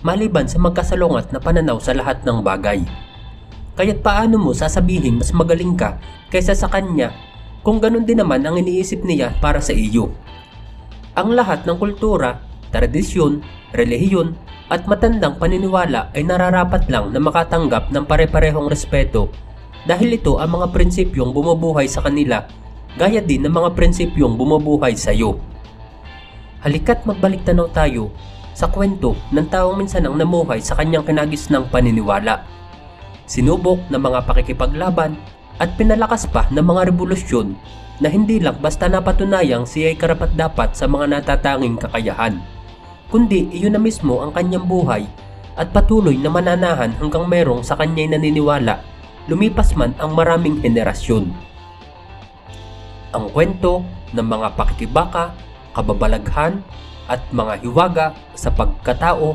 maliban sa magkasalungat na pananaw sa lahat ng bagay. Kaya't paano mo sasabihin mas magaling ka kaysa sa kanya kung ganun din naman ang iniisip niya para sa iyo? Ang lahat ng kultura, tradisyon, relihiyon at matandang paniniwala ay nararapat lang na makatanggap ng pare-parehong respeto dahil ito ang mga prinsipyong bumubuhay sa kanila gaya din ng mga prinsipyong bumubuhay sa iyo. Halika't magbalik tanaw tayo sa kwento ng taong minsan ang namuhay sa kanyang kinagisnang paniniwala. Sinubok ng mga pakikipaglaban at pinalakas pa ng mga revolusyon na hindi lang basta napatunayang siya ay karapat dapat sa mga natatanging kakayahan, kundi iyon na mismo ang kanyang buhay at patuloy na mananahan hanggang merong sa kanya'y naniniwala, lumipas man ang maraming henerasyon. Ang kwento ng mga pakikibaka, kababalaghan at mga hiwaga sa pagkatao